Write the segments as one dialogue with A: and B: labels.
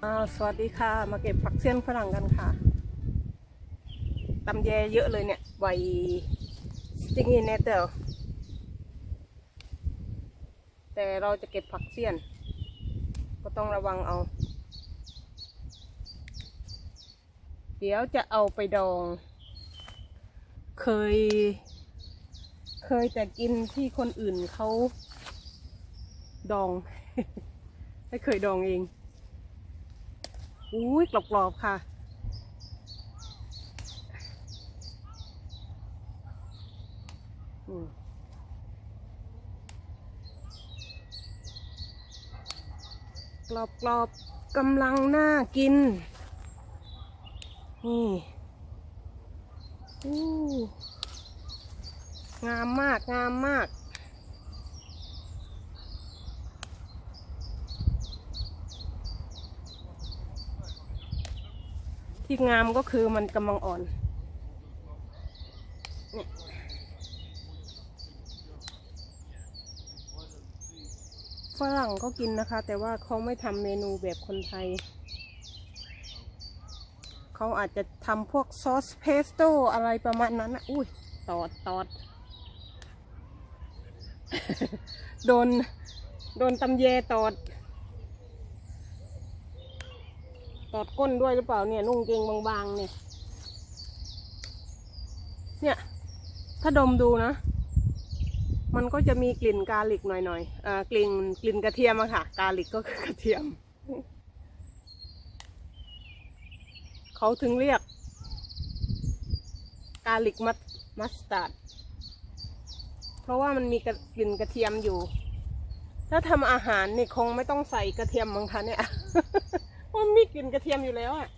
A: สวัสดีค่ะ มาเก็บผักเสี้ยนฝรั่งกันค่ะตำแยเยอะเลยเนี่ยไวสติงอินเนเตอร์แต่เราจะเก็บผักเสี้ยน ก็ต้องระวังเอา เดี๋ยวจะเอาไปดอง เคย เคยแต่กินที่คนอื่นเขาดอง ไม่เคยดองเอง อุ้ยกรอบๆค่ะอืมกรอบๆกำลังน่ากิน นี่อู้งามมาก งามมาก ที่งามก็คือมันกำลังอ่อนเนี่ยฝรั่งก็กินนะคะ แต่ว่าเขาไม่ทำเมนูแบบคนไทย เขาอาจจะทำพวกซอสเพสโต้อะไรประมาณนั้นนะอุ้ยตอดตอด โดน โดนตำแยตอด ตอดก้นด้วยหรือเปล่าเนี่ยนุ่งเกงบางๆเนี่ย เนี่ย ถ้าดมดูนะ มันก็จะมีกลิ่นกาลิกหน่อยๆอ่ากลิ่นกลิ่นกระเทียมอะค่ะ กาลิกก็คือกระเทียม เขาถึงเรียก กาลิกมัสมัสตาร์ดเพราะว่ามันมีกระกลิ่นกระเทียมอยู่ ถ้าทำอาหารนี่คงไม่ต้องใส่กระเทียมมั้งคะเนี่ย มันมีกลิ่นกระเทียมอยู่แล้วอะ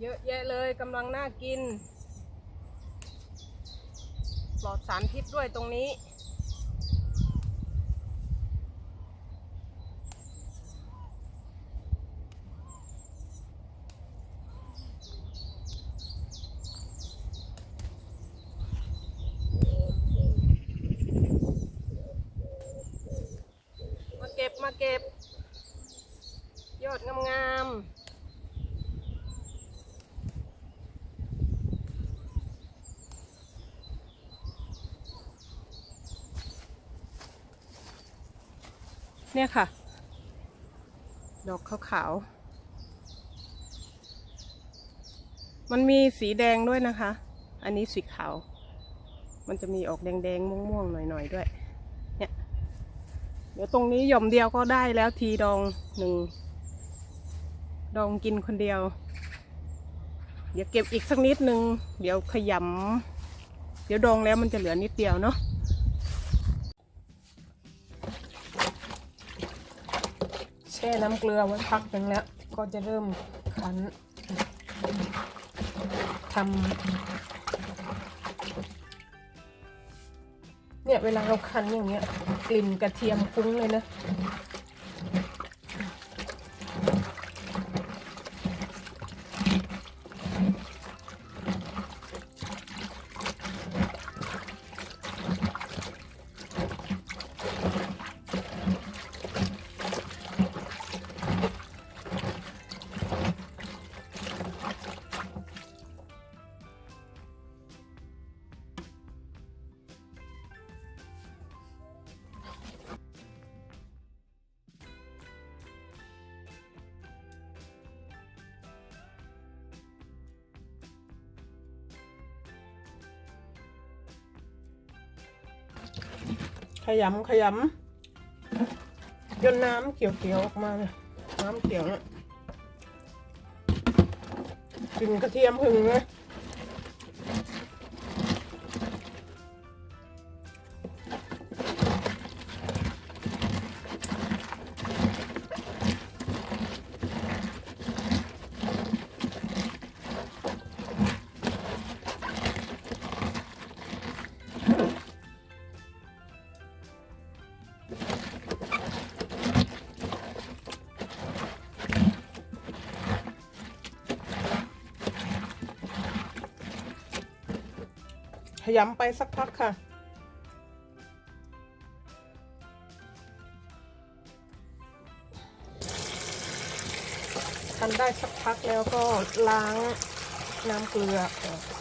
A: เยอะแยะเลยกำลังน่ากิน ปลอดสารพิษด้วยตรงนี้ มาเก็บ ยอดงามๆเนี่ยค่ะ ดอกขาวๆ มันมีสีแดงด้วยนะคะ อันนี้สีขาว มันจะมีออกแดงๆ ม่วงๆ หน่อยๆ ด้วย เดี๋ยวตรงนี้หย่อมเดียวก็ได้แล้วทีดองหนึ่ง ดองกินคนเดียว เดี๋ยวเก็บอีกสักนิดนึง เดี๋ยวขยำเดี๋ยวดองแล้วมันจะเหลือนิดเดียวเนาะแช่น้ำเกลือไว้พักหนึ่งแล้ว ก็จะเริ่มคั้นทำ เนี่ยเวลาเราคั้นอย่างเงี้ยกลิ่นกระเทียมฟุ้งเลยนะ ขยำขยำจนน้ำเขียวๆออกมาเลยน้ำเขียวน่ะกลิ่นกระเทียมหึงเลย ขยำไปสักพักค่ะทำได้สักพักแล้วก็ล้างน้ำเกลือออก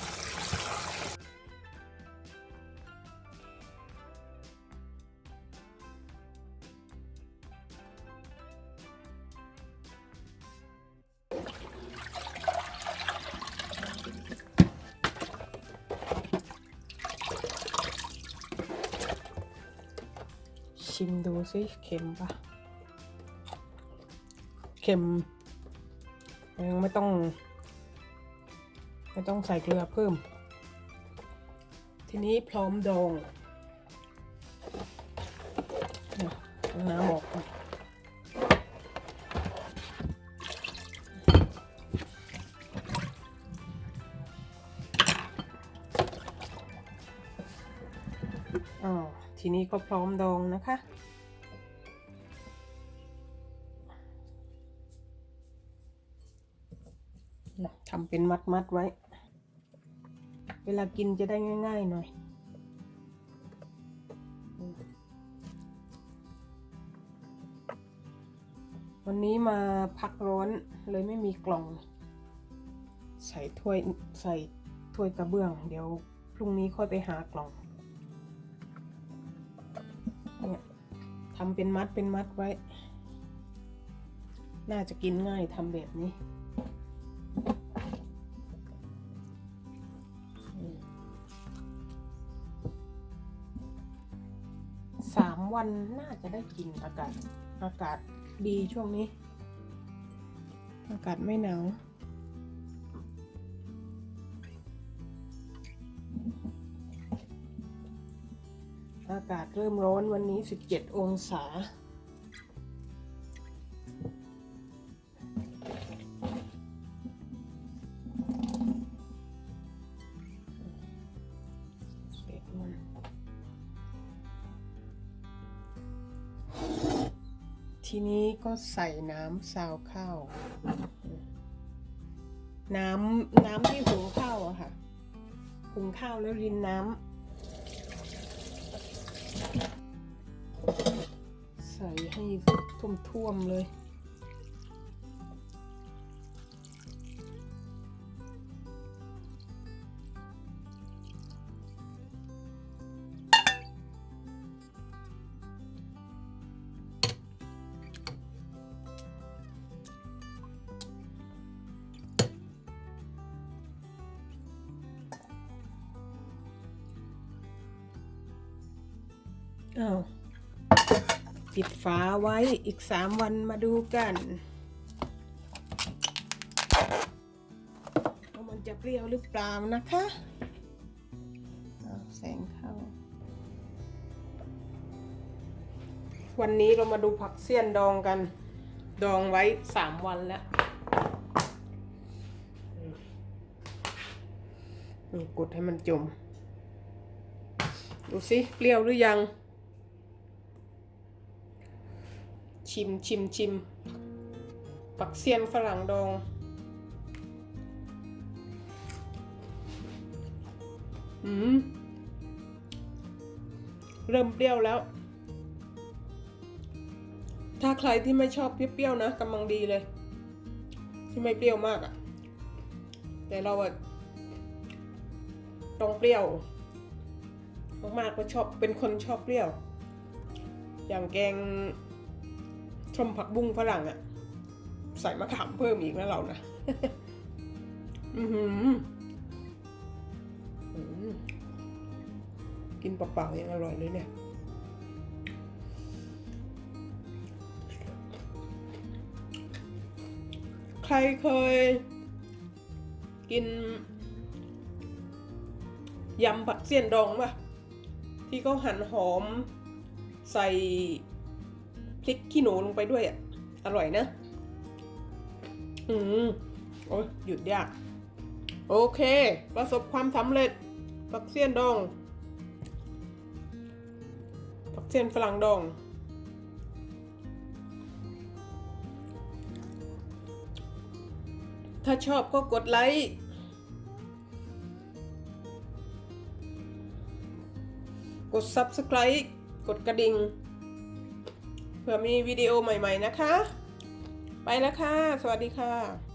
A: ชิมดูซิเค็มปะเค็มยังไม่ต้อง ไม่ต้องใส่เกลือเพิ่ม ทีนี้พร้อมดองเนี่ยเอาน้ำออก ทีนี้ก็พร้อมดองนะคะ ทำเป็นมัดมัดๆไว้ เวลากินจะได้ง่าย ๆ หน่อย วันนี้มาพักร้อนเลยไม่มีกล่อง ใส่ถ้วยใส่ถ้วยกระเบื้อง เดี๋ยวพรุ่งนี้ค่อยไปหากล่อง เนี่ยทำเป็นมัดเป็นมัดไว้ น่าจะกินง่ายทำแบบนี้สามวันน่าจะได้กินอากาศ อากาศดีช่วงนี้ อากาศไม่หนาว อากาศเริ่มร้อนวันนี้ 17 องศาเด็ดมันทีนี้ก็ใส่น้ำซาวข้าว น้ำน้ำที่หุงข้าวอะค่ะ หุงข้าวแล้วรินน้ำ ใส่ให้ท่วมๆเลย อ้าวปิดฝาไว้อีกสามวันมาดูกันว่ามันจะเปรี้ยวหรือเปล่านะคะอ้าวแสงเข้า วันนี้เรามาดูผักเสี้ยนดองกัน ดองไว้สามวันแล้วอืมกดให้มันจม ดูสิเปรี้ยวหรือยัง ชิมชิมชิม ปักเซียนฝรั่งดอง อืม เริ่มเปรี้ยวแล้ว ถ้าใครที่ไม่ชอบเปรี้ยวๆนะกำลังดีเลย ที่ไม่เปรี้ยวมากอะ่ะ แต่เราอะต้องเปรี้ยวมากๆก็ชอบเป็นคนชอบเปรี้ยว อย่างแกง ชมผักบุ้งฝรั่งอะใส่มะขามเพิ่มอีกนะเรานะอือหืออืมกินเปล่าๆยังอร่อยเลยเนี่ยใครเคย กินยำผักเสี้ยนดองป่ะ ที่เขาหั่นหอมใส่ พริกขี้หนูลงไปด้วยอะ อร่อยนะ อืมโอ้ยหยุดยาก โอเค ประสบความสำเร็จผักเสี้ยนดองผักเสี้ยนฝรั่งดอง ถ้าชอบก็กดไลค์กด subscribe กดกระดิ่ง เพื่อมีวิดีโอใหม่ ๆนะคะ ไปแล้วค่ะ สวัสดีค่ะ